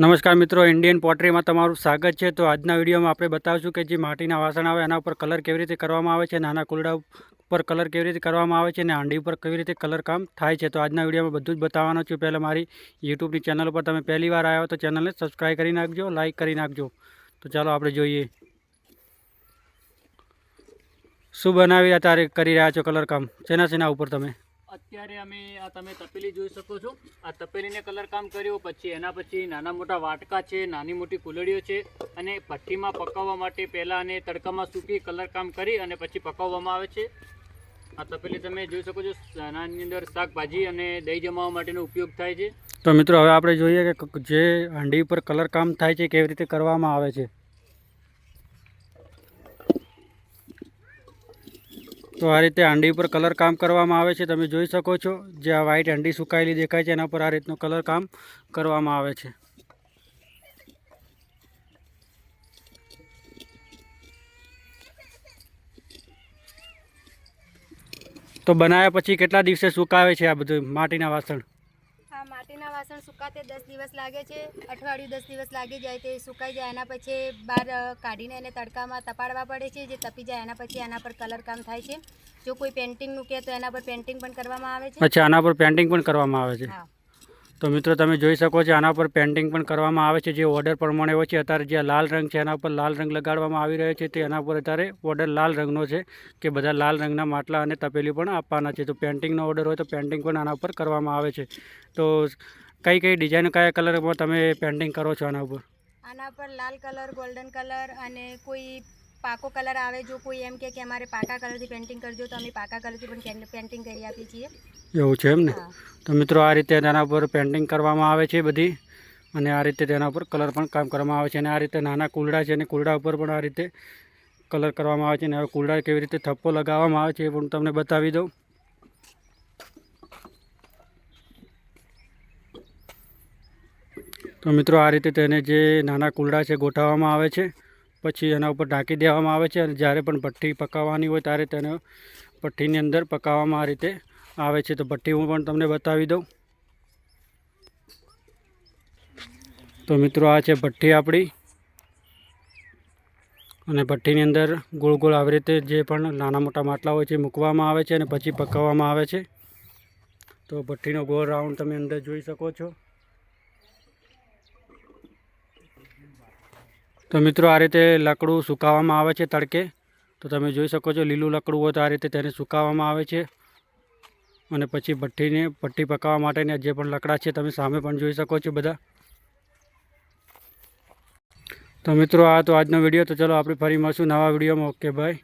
નમસ્કાર મિત્રો ઇન્ડિયન પોટરીમાં તમારું સ્વાગત છે. તો આજના વિડીયોમાં આપણે બતાવશું કે જે માટીના વાસણ આવે એના ઉપર કલર કેવી રીતે કરવામાં આવે છે નાના કુલડા ઉપર કલર કેવી રીતે કરવામાં આવે છે અને હાંડી ઉપર કેવી રીતે કલર કામ થાય છે. તો આજના વિડીયોમાં બધું જ બતાવવાનું છું. પહેલાં મારી યુટ્યુબની ચેનલ ઉપર તમે પહેલી વાર આવ્યા તો ચેનલને સબસ્ક્રાઈબ કરી નાખજો લાઇક કરી નાખજો. તો ચાલો આપણે જોઈએ. શું બનાવી અત્યારે કરી રહ્યા છો કલર કામ? શેના શેના ઉપર તમે? અત્યારે અમે આ તમે તપેલી જોઈ શકો છો. આ તપેલીને કલર કામ કર્યું, પછી એના પછી નાના મોટા વાટકા છે, નાની મોટી કુલડીઓ છે, અને ભઠ્ઠીમાં પકાવવા માટે પહેલાં અને તડકામાં સૂકી કલર કામ કરી અને પછી પકાવવામાં આવે છે. આ તપેલી તમે જોઈ શકો છો આની અંદર શાકભાજી અને દહીં જમાવવા માટેનો ઉપયોગ થાય છે. તો મિત્રો, હવે આપણે જોઈએ કે જે હાંડી ઉપર કલર કામ થાય છે, કેવી રીતે કરવામાં આવે છે. તો આ રીતે હાંડી ઉપર કલર કામ કરવામાં આવે છે, તમે જોઈ શકો છો. જે આ વ્હાઈટ હાંડી સુકાયેલી દેખાય છે, એના પર આ રીતનું કલર કામ કરવામાં આવે છે. તો બનાવ્યા પછી કેટલા દિવસે સુકાવે છે આ બધું માટીના વાસણ? આ માટીના વાસણ સુકાતે દસ દિવસ લાગે છે અઠવાડિયું દસ દિવસ લાગી જાય તે સુકાઈ જાય એના પછી બહાર કાઢીને એને તડકામાં તપાડવા પડે છે જે તપી જાય એના પછી એના પર કલર કામ થાય છે. જો કોઈ પેન્ટિંગનું કહે તો એના પર પેન્ટિંગ પણ કરવામાં આવે છે. અચ્છા આના પર પેન્ટિંગ પણ કરવામાં આવે છે. હા. તો મિત્રો તમે જોઈ શકો છો આના પર પેન્ટિંગ પણ કરવામાં આવે છે. જે ઓર્ડર પ્રમાણે હોય છે, અત્યારે જે લાલ રંગ છે, એના પર લાલ રંગ લગાડવામાં આવી રહ્યો છે. તે એના પર અત્યારે ઓર્ડર લાલ રંગનો છે કે બધા લાલ રંગના માટલા અને તપેલી પણ આપવાના છે. તો પેન્ટિંગનો ઓર્ડર હોય તો પેન્ટિંગ પણ આના પર કરવામાં આવે છે. તો કઈ કઈ ડિઝાઇન કયા કલરમાં તમે પેન્ટિંગ કરો છો આના ઉપર? આના પર લાલ કલર ગોલ્ડન કલર અને કોઈ પાકો કલર આવે જો કોઈ એમ કે કે અમારે પાકા કલરથી પેન્ટિંગ કરજો તો અમે પાકા કલરથી પણ પેન્ટિંગ કરી આપીએ છીએ. એવું છે એમ ને? તો મિત્રો આ રીતે તેના ઉપર પેન્ટિંગ કરવામાં આવે છે બધી અને આ રીતે તેના ઉપર કલર પણ કામ કરવામાં આવે છે અને આ રીતે નાના કુલડા છે અને કુલડા ઉપર પણ આ રીતે કલર કરવામાં આવે છે અને હવે કુલડા કેવી રીતે થપ્પો લગાવવામાં આવે છે એ પણ તમને બતાવી દઉં. તો મિત્રો આ રીતે તેને જે નાના કુલડા છે ગોઠવવામાં આવે છે પછી એના ઉપર ઢાંકી દેવામાં આવે છે અને જ્યારે પણ ભઠ્ઠી પકાવવાની હોય ત્યારે તેને ભઠ્ઠીની અંદર પકાવવામાં આ રીતે આવે છે. તો ભઠ્ઠી હું પણ તમને બતાવી દઉં. તો મિત્રો આ છે ભઠ્ઠી આપણી. અને ભઠ્ઠીની અંદર ગોળ ગોળ આવી રીતે જે પણ નાના મોટા માટલા હોય છે મૂકવામાં આવે છે અને પછી પકાવવામાં આવે છે. તો ભઠ્ઠીનો ગોળ રાઉન્ડ તમે અંદર જોઈ શકો છો. તો મિત્રો આ રીતે લાકડું સુકાવવામાં આવે છે તડકે. તો તમે જોઈ શકો છો લીલું લાકડું હોય તો આ રીતે તેને સુકાવવામાં આવે છે. અને પછી ભઠ્ઠીને, ભઠ્ઠી પકાવવા માટેના જે પણ લાકડા છે તમે સામે પણ જોઈ શકો છો બધા. તો મિત્રો આ તો આજનો વીડિયો. તો ચલો આપણે ફરી મળશું નવા વિડીયોમાં. Okay, bye.